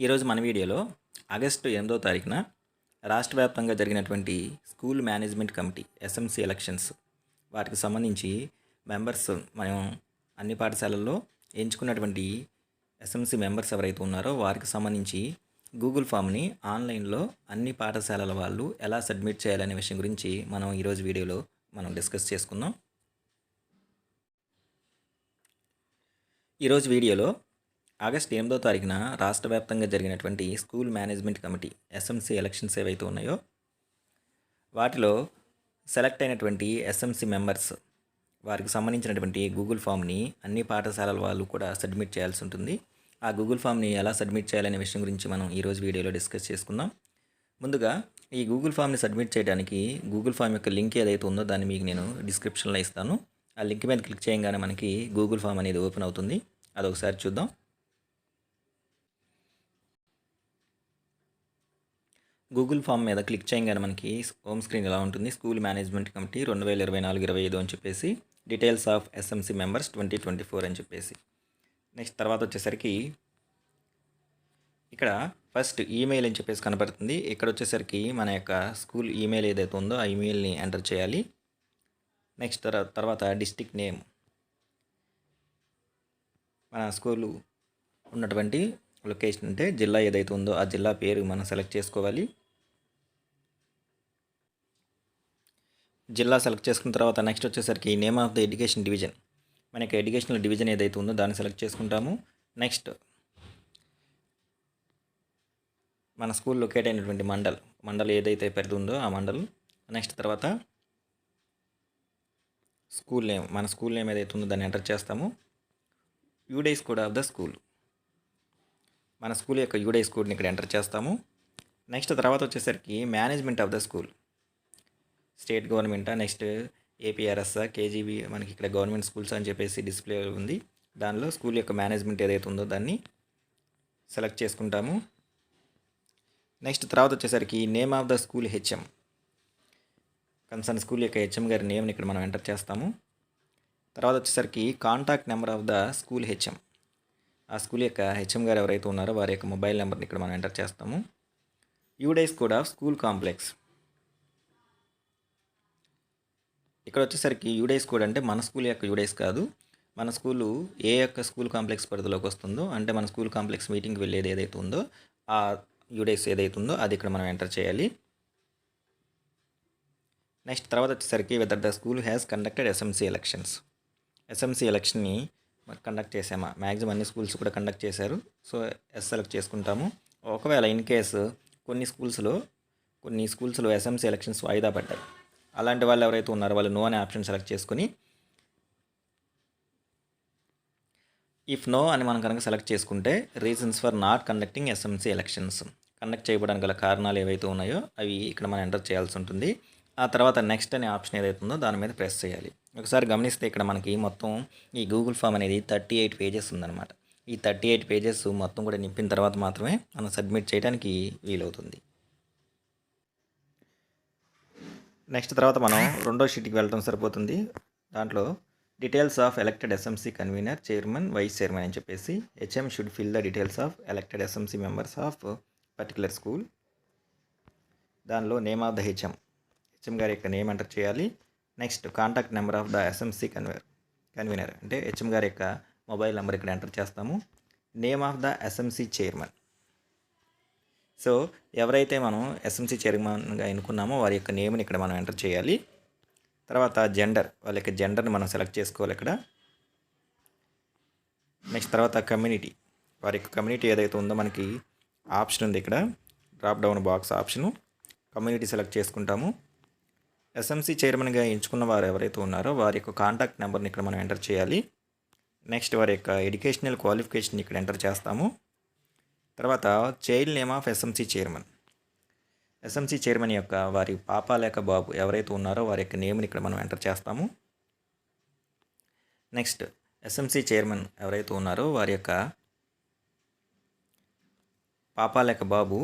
ఈరోజు మన వీడియోలో ఆగస్టు ఎనిమిదో తారీఖున రాష్ట్ర వ్యాప్తంగా జరిగినటువంటి school management committee SMC elections వాటికి సంబంధించి మెంబర్స్ మనం అన్ని పాఠశాలల్లో ఎంచుకున్నటువంటి ఎస్ఎంసి మెంబర్స్ ఎవరైతే ఉన్నారో వారికి సంబంధించి గూగుల్ ఫామ్ని ఆన్లైన్లో అన్ని పాఠశాలల వాళ్ళు ఎలా సబ్మిట్ చేయాలనే విషయం గురించి మనం ఈరోజు వీడియోలో మనం డిస్కస్ చేసుకుందాం. ఈరోజు వీడియోలో ఆగస్ట్ ఎనిమిదో తారీఖున రాష్ట్ర వ్యాప్తంగా జరిగినటువంటి school management committee SMC elections ఏవైతే ఉన్నాయో వాటిలో సెలెక్ట్ అయినటువంటి ఎస్ఎంసీ మెంబర్స్ వారికి సంబంధించినటువంటి గూగుల్ ఫామ్ని అన్ని పాఠశాలల వాళ్ళు కూడా సబ్మిట్ చేయాల్సి ఉంటుంది. ఆ గూగుల్ ఫామ్ని ఎలా సబ్మిట్ చేయాలనే విషయం గురించి మనం ఈరోజు వీడియోలో డిస్కస్ చేసుకుందాం. ముందుగా ఈ గూగుల్ ఫామ్ని సబ్మిట్ చేయడానికి గూగుల్ ఫామ్ యొక్క లింక్ ఏదైతే ఉందో దాన్ని మీకు నేను డిస్క్రిప్షన్లో ఇస్తాను. ఆ లింక్ మీద క్లిక్ చేయగానే మనకి గూగుల్ ఫామ్ అనేది ఓపెన్ అవుతుంది. అదొకసారి చూద్దాం. గూగుల్ ఫామ్ మీద క్లిక్ చేయగానే మనకి హోమ్ స్క్రీన్ ఎలా ఉంటుంది? స్కూల్ మేనేజ్మెంట్ కమిటీ రెండు వేల ఇరవై నాలుగు ఇరవై ఐదు అని చెప్పేసి details of SMC members twenty twenty four అని చెప్పేసి. నెక్స్ట్ తర్వాత వచ్చేసరికి ఇక్కడ ఫస్ట్ ఈమెయిల్ అని చెప్పేసి కనబడుతుంది ఇక్కడ వచ్చేసరికి మన యొక్క స్కూల్ ఈమెయిల్ ఏదైతే ఉందో ఆ ఈమెయిల్ని ఎంటర్ చేయాలి. నెక్స్ట్ తర్వా- తర్వాత డిస్టిక్ నేమ్. మన స్కూలు ఉన్నటువంటి లొకేషన్ అంటే జిల్లా ఏదైతే ఉందో ఆ జిల్లా పేరు మనం సెలెక్ట్ చేసుకోవాలి. జిల్లా సెలెక్ట్ చేసుకున్న తర్వాత నెక్స్ట్ వచ్చేసరికి name of the education division. మనకి ఎడ్యుకేషనల్ డివిజన్ ఏదైతే ఉందో దాన్ని సెలెక్ట్ చేసుకుంటాము. నెక్స్ట్ మన స్కూల్ లొకేట్ అయినటువంటి మండల్ మండల్ ఏదైతే పరిధి ఉందో ఆ మండల్. నెక్స్ట్ తర్వాత స్కూల్ నేమ్ మన స్కూల్ నేమ్ ఏదైతే ఉందో దాన్ని ఎంటర్ చేస్తాము. యూడైస్ కూడా ఆఫ్ ద స్కూల్. మన స్కూల్ యొక్క యూడైస్ కోడ్ని ఇక్కడ ఎంటర్ చేస్తాము. నెక్స్ట్ తర్వాత వచ్చేసరికి management of the school. State గవర్నమెంటా? నెక్స్ట్ ఏపీఆర్ఎస్ కేజీబీ మనకి ఇక్కడ గవర్నమెంట్ స్కూల్స్ అని చెప్పేసి డిస్ప్లే ఉంది. దానిలో స్కూల్ యొక్క మేనేజ్మెంట్ ఏదైతే ఉందో దాన్ని సెలెక్ట్ చేసుకుంటాము. నెక్స్ట్ తర్వాత వచ్చేసరికి name of the school HM. Concern school యొక్క హెచ్ఎం గారి నేమ్ని ఇక్కడ మనం ఎంటర్ చేస్తాము. తర్వాత వచ్చేసరికి contact number of the school HM. ఆ స్కూల్ యొక్క హెచ్ఎం గారు ఎవరైతే ఉన్నారో వారి యొక్క మొబైల్ నెంబర్ని ఇక్కడ మనం ఎంటర్ చేస్తాము. UDISE code of school complex. ఇక్కడ వచ్చేసరికి యూడైస్ కోడ్ అంటే మన స్కూల్ యొక్క యూడైస్ కాదు. మన స్కూలు ఏ యొక్క స్కూల్ కాంప్లెక్స్ పరిధిలోకి వస్తుందో అంటే మన స్కూల్ కాంప్లెక్స్ మీటింగ్కి వెళ్ళేది ఏదైతే ఉందో ఆ యూడైస్ ఏదైతే ఉందో అది ఇక్కడ మనం ఎంటర్ చేయాలి. నెక్స్ట్ తర్వాత వచ్చేసరికి whether the school has conducted SMC elections. SMC ఎలక్షన్ని conduct చేసామా? మ్యాక్సిమం అన్ని స్కూల్స్ కూడా కండక్ట్ చేశారు. సో ఎస్ సెలెక్ట్ చేసుకుంటాము. ఒకవేళ ఇన్ కేసు కొన్ని స్కూల్స్లో కొన్ని స్కూల్స్లో ఎస్ఎంసీ ఎలక్షన్స్ వాయిదా పడ్డాయి. అలాంటి వాళ్ళు ఎవరైతే ఉన్నారో వాళ్ళు నో అనే ఆప్షన్ సెలెక్ట్ చేసుకుని ఇఫ్ నో అని మనం కనుక సెలెక్ట్ చేసుకుంటే reasons for not conducting SMC elections conduct చేయడానికి గల కారణాలు ఏవైతే ఉన్నాయో అవి ఇక్కడ మనం ఎంటర్ చేయాల్సి ఉంటుంది. ఆ తర్వాత నెక్స్ట్ అనే ఆప్షన్ ఏదైతుందో దాని మీద ప్రెస్ చేయాలి. ఒకసారి గమనిస్తే ఇక్కడ మనకి మొత్తం ఈ గూగుల్ ఫామ్ అనేది థర్టీ ఎయిట్ పేజెస్ ఉందన్నమాట. ఈ థర్టీ ఎయిట్ పేజెస్ మొత్తం కూడా నింపిన తర్వాత మాత్రమే మనం సబ్మిట్ చేయడానికి వీలవుతుంది. నెక్స్ట్ తర్వాత మనం రెండో షీట్కి వెళ్ళడం సరిపోతుంది. దాంట్లో details of elected SMC convener chairman vice chairman అని చెప్పేసి HM should fill the details of elected SMC members of particular school. దానిలో name of the HM. HM గారి యొక్క నేమ్ ఎంటర్ చేయాలి. Next contact number of the SMC convener convener అంటే HM గారి యొక్క mobile number ఇక్కడ ఎంటర్ చేస్తాము. Name of the SMC chairman so ఎవరైతే మనం ఎస్ఎంసీ చైర్మన్గా ఎన్నుకున్నామో వారి యొక్క నేమ్ని ఇక్కడ మనం ఎంటర్ చేయాలి. తర్వాత జెండర్ వాళ్ళ యొక్క జెండర్ని మనం సెలెక్ట్ చేసుకోవాలి ఇక్కడ. నెక్స్ట్ తర్వాత కమ్యూనిటీ వారి యొక్క కమ్యూనిటీ ఏదైతే ఉందో మనకి ఆప్షన్ ఉంది ఇక్కడ. Drop down box option community select చేసుకుంటాము. ఎస్ఎంసీ చైర్మన్గా ఎంచుకున్న వారు ఎవరైతే ఉన్నారో వారి యొక్క కాంటాక్ట్ నెంబర్ని ఇక్కడ మనం ఎంటర్ చేయాలి. నెక్స్ట్ వారి యొక్క ఎడ్యుకేషనల్ క్వాలిఫికేషన్ ఇక్కడ ఎంటర్ చేస్తాము. తర్వాత child name of SMC chairman SMC chairman యొక్క వారి పాప లేక బాబు ఎవరైతే ఉన్నారో వారి యొక్క నేమ్ని ఇక్కడ మనం ఎంటర్ చేస్తాము. నెక్స్ట్ ఎస్ఎంసీ చైర్మన్ ఎవరైతే ఉన్నారో వారి యొక్క పాప లేక బాబు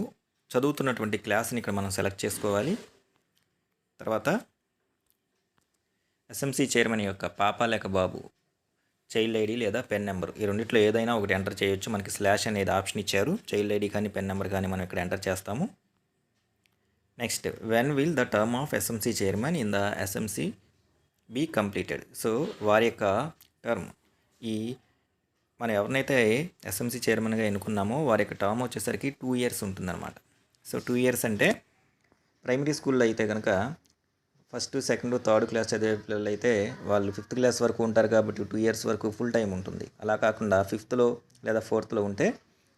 చదువుతున్నటువంటి క్లాస్ని ఇక్కడ మనం సెలెక్ట్ చేసుకోవాలి. తర్వాత ఎస్ఎంసీ చైర్మన్ యొక్క పాప లేక బాబు చైల్డ్ ఐడి లేదా పెన్ నెంబర్ ఈ రెండిట్లో ఏదైనా ఒకటి ఎంటర్ చేయొచ్చు. మనకి స్లాష్ అనేది ఆప్షన్ ఇచ్చారు. చైల్డ్ ఐడి కానీ పెన్ నెంబర్ కానీ మనం ఇక్కడ ఎంటర్ చేస్తాము. Next when will the term of SMC chairman in the SMC be completed so వారి యొక్క టర్మ్ ఈ మనం ఎవరినైతే ఎస్ఎంసీ చైర్మన్గా ఎన్నుకున్నామో వారి యొక్క టర్మ్ వచ్చేసరికి టూ ఇయర్స్ ఉంటుందన్నమాట. సో టూ ఇయర్స్ అంటే ప్రైమరీ స్కూల్లో అయితే కనుక ఫస్ట్ సెకండ్ థర్డ్ క్లాస్ చదివే పిల్లలు అయితే వాళ్ళు ఫిఫ్త్ క్లాస్ వరకు ఉంటారు కాబట్టి టూ ఇయర్స్ వరకు ఫుల్ టైం ఉంటుంది. అలా కాకుండా ఫిఫ్త్లో లేదా ఫోర్త్లో ఉంటే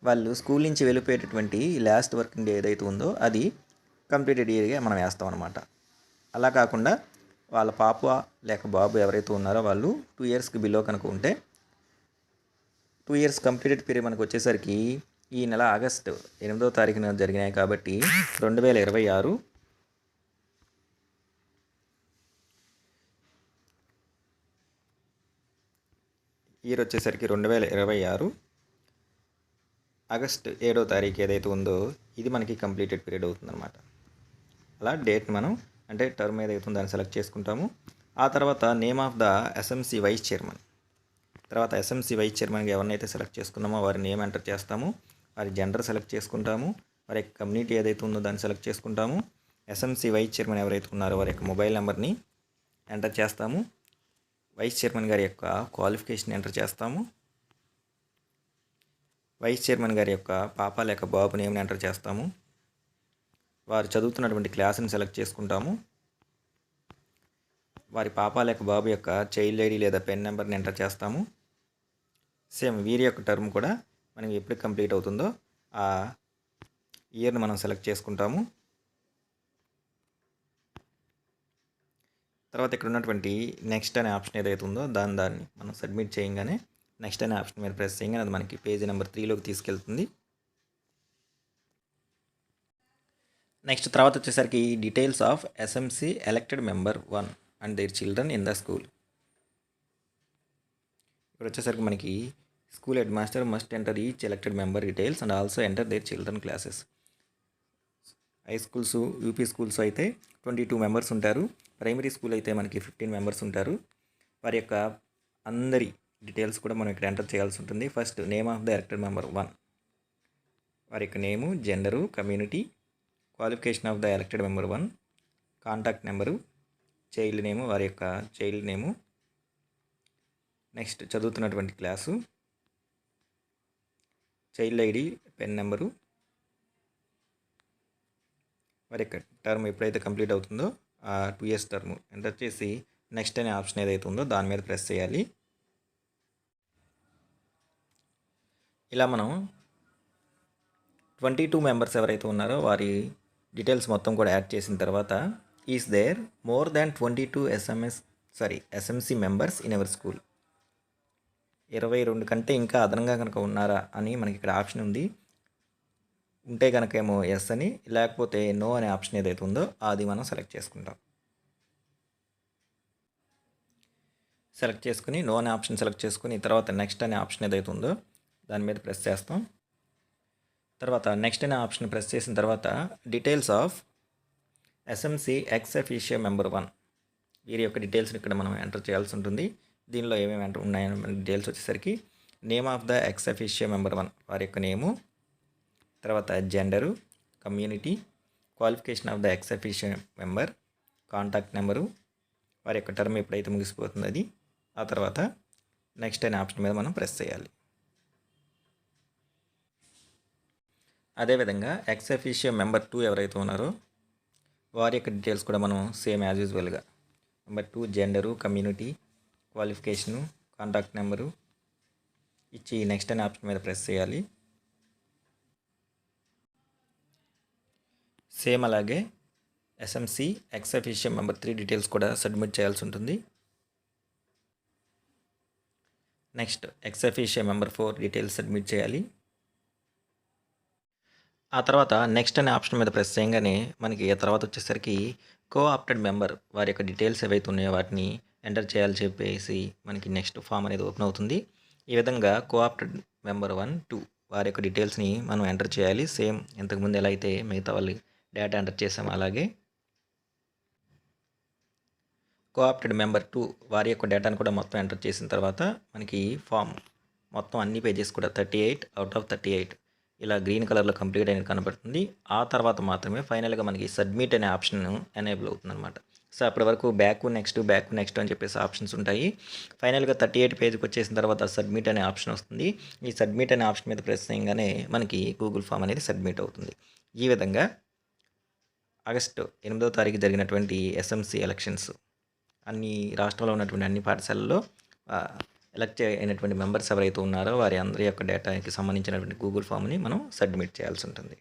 వాళ్ళు స్కూల్ నుంచి వెళ్ళిపోయేటటువంటి లాస్ట్ వర్కింగ్ డే ఏదైతే ఉందో అది కంప్లీటెడ్ ఇయర్గా మనం వేస్తాం అనమాట అలా కాకుండా వాళ్ళ పాప లేక బాబు ఎవరైతే ఉన్నారో వాళ్ళు టూ ఇయర్స్కి బిలో కనుక ఉంటే టూ ఇయర్స్ కంప్లీటెడ్ పీరియడ్ మనకు వచ్చేసరికి ఈ నెల ఆగస్టు ఎనిమిదో తారీఖున జరిగినాయి కాబట్టి రెండు వేల ఇరవై ఆరు ఇయర్ వచ్చేసరికి రెండు వేల ఇరవై ఆరు. ఆగస్ట్ ఏడో తారీఖు ఏదైతే ఉందో ఇది మనకి కంప్లీటెడ్ పీరియడ్ అవుతుందన్నమాట. అలా డేట్ మనం అంటే టర్మ్ ఏదైతే ఉందో దాన్ని సెలెక్ట్ చేసుకుంటాము. ఆ తర్వాత name of the SMC vice chairman. తర్వాత ఎస్ఎంసి వైస్ చైర్మన్గా ఎవరినైతే సెలెక్ట్ చేసుకున్నామో వారి నేమ్ ఎంటర్ చేస్తాము. వారి జెండర్ సెలెక్ట్ చేసుకుంటాము. వారి యొక్క కమ్యూనిటీ ఏదైతే ఉందో దాన్ని సెలెక్ట్ చేసుకుంటాము. ఎస్ఎంసి వైస్ చైర్మన్ ఎవరైతే ఉన్నారో వారి యొక్క మొబైల్ నెంబర్ని ఎంటర్ చేస్తాము. వైస్ చైర్మన్ గారి యొక్క క్వాలిఫికేషన్ ఎంటర్ చేస్తాము. వైస్ చైర్మన్ గారి యొక్క పాప లేక బాబు నేమ్ని ఎంటర్ చేస్తాము. వారు చదువుతున్నటువంటి క్లాసుని సెలెక్ట్ చేసుకుంటాము. వారి పాప లేక బాబు యొక్క చైల్డ్ ఐడి లేదా పెన్ నెంబర్ని ఎంటర్ చేస్తాము. సేమ్ వీరి యొక్క టర్మ్ కూడా మనం ఎప్పుడు కంప్లీట్ అవుతుందో ఆ ఇయర్ని మనం సెలెక్ట్ చేసుకుంటాము. తర్వాత ఇక్కడ ఉన్నటువంటి నెక్స్ట్ అనే ఆప్షన్ ఏదైతే ఉందో దాని దాన్ని మనం సబ్మిట్ చేయగానే నెక్స్ట్ అనే ఆప్షన్ మీద ప్రెస్ చేయగానే అది మనకి పేజీ నెంబర్ త్రీలోకి తీసుకెళ్తుంది. నెక్స్ట్ తర్వాత వచ్చేసరికి details of SMC elected member one and their children in the school ఇక్కడ వచ్చేసరికి మనకి school head master must enter each elected member details and also enter their children classes high schools UP schools అయితే twenty two members ఉంటారు. Primary school అయితే మనకి fifteen members ఉంటారు. వారి యొక్క అందరి డీటెయిల్స్ కూడా మనం ఇక్కడ ఎంటర్ చేయాల్సి ఉంటుంది. First name of the elected member one. వారి యొక్క name gender community qualification of the elected member one contact number child name వారి యొక్క చైల్డ్ నేము నెక్స్ట్ చదువుతున్నటువంటి class child ID PEN number వారి యొక్క టర్మ్ ఎప్పుడైతే కంప్లీట్ అవుతుందో టూ ఇయర్స్ టర్మ్ ఎంటర్ చేసి నెక్స్ట్ అనే ఆప్షన్ ఏదైతే ఉందో దాని మీద ప్రెస్ చేయాలి. ఇలా మనం ట్వంటీ టూ మెంబర్స్ ఎవరైతే ఉన్నారో వారి డీటెయిల్స్ మొత్తం కూడా యాడ్ చేసిన తర్వాత is there more than twenty two SMS sorry SMC members in our school ఇరవై రెండు కంటే ఇంకా అదనంగా కనుక ఉన్నారా అని మనకి ఇక్కడ ఆప్షన్ ఉంది. ఉంటే కనుక ఏమో ఎస్ అని లేకపోతే నో అనే ఆప్షన్ ఏదైతే ఉందో అది మనం సెలెక్ట్ చేసుకుంటాం. సెలెక్ట్ చేసుకుని నో అనే ఆప్షన్ సెలెక్ట్ చేసుకుని తర్వాత నెక్స్ట్ అనే ఆప్షన్ ఏదైతే ఉందో దాని మీద ప్రెస్ చేస్తాం. తర్వాత నెక్స్ట్ అనే ఆప్షన్ ప్రెస్ చేసిన తర్వాత details of SMC ex officio member one వీరి యొక్క డీటెయిల్స్ని ఇక్కడ మనం ఎంటర్ చేయాల్సి ఉంటుంది. దీనిలో ఏమేమి ఎంటర్ ఉన్నాయని డీటెయిల్స్ వచ్చేసరికి name of the ex officio member one వారి యొక్క నేము తర్వాత gender community qualification of the ex member contact number వారి యొక్క టర్మ్ ఎప్పుడైతే ముగిసిపోతుంది అది. ఆ తర్వాత నెక్స్ట్ అనే ఆప్షన్ మీద మనం ప్రెస్ చేయాలి. అదేవిధంగా ఎక్సఫిషియో మెంబర్ టూ ఎవరైతే ఉన్నారో వారి యొక్క డీటెయిల్స్ కూడా మనం సేమ్ యాజ్ యూజువల్గా number two gender community qualification contact number ఇచ్చి నెక్స్ట్ అనే ఆప్షన్ మీద ప్రెస్ చేయాలి. సేమ్ అలాగే SMC ex officio member three details కూడా సబ్మిట్ చేయాల్సి ఉంటుంది. Next ex officio member four details submit చేయాలి. ఆ తర్వాత నెక్స్ట్ అనే ఆప్షన్ మీద ప్రెస్ చేయగానే మనకి ఆ తర్వాత వచ్చేసరికి కో ఆప్టెడ్ మెంబర్ వారి యొక్క డీటెయిల్స్ ఏవైతే ఉన్నాయో వాటిని ఎంటర్ చేయాలి చెప్పేసి మనకి నెక్స్ట్ ఫామ్ అనేది ఓపెన్ అవుతుంది. ఈ విధంగా co opted member one two వారి యొక్క డీటెయిల్స్ని మనం ఎంటర్ చేయాలి. సేమ్ ఇంతకుముందు ఎలా అయితే మిగతా వాళ్ళు డేటా ఎంటర్ చేసాం అలాగే. కోఆప్టెడ్ మెంబర్ టూ వారి యొక్క డేటాను కూడా మొత్తం ఎంటర్ చేసిన తర్వాత మనకి ఫామ్ మొత్తం అన్ని పేజెస్ కూడా thirty eight out of thirty eight ఇలా గ్రీన్ కలర్లో కంప్లీట్ అయినది కనబడుతుంది. ఆ తర్వాత మాత్రమే ఫైనల్గా మనకి సబ్మిట్ అనే ఆప్షన్ ఎనేబుల్ అవుతుంది అనమాట సో అప్పటి వరకు బ్యాక్ నెక్స్ట్ బ్యాక్ నెక్స్ట్ అని చెప్పేసి ఆప్షన్స్ ఉంటాయి. ఫైనల్గా థర్టీ ఎయిట్ పేజ్కి వచ్చేసిన తర్వాత సబ్మిట్ అనే ఆప్షన్ వస్తుంది. ఈ సబ్మిట్ అనే ఆప్షన్ మీద ప్రెస్ చేయగానే మనకి గూగుల్ ఫామ్ అనేది సబ్మిట్ అవుతుంది. ఈ విధంగా ఆగస్టు ఎనిమిదవ తారీఖు జరిగినటువంటి ఎస్ఎంసి ఎలక్షన్స్ అన్ని రాష్ట్రంలో ఉన్నటువంటి అన్ని పాఠశాలల్లో ఎలక్ట్ అయినటువంటి మెంబర్స్ ఎవరైతే ఉన్నారో వారి అందరి యొక్క డేటాకి సంబంధించినటువంటి గూగుల్ ఫామ్ని మనం సబ్మిట్ చేయాల్సి ఉంటుంది.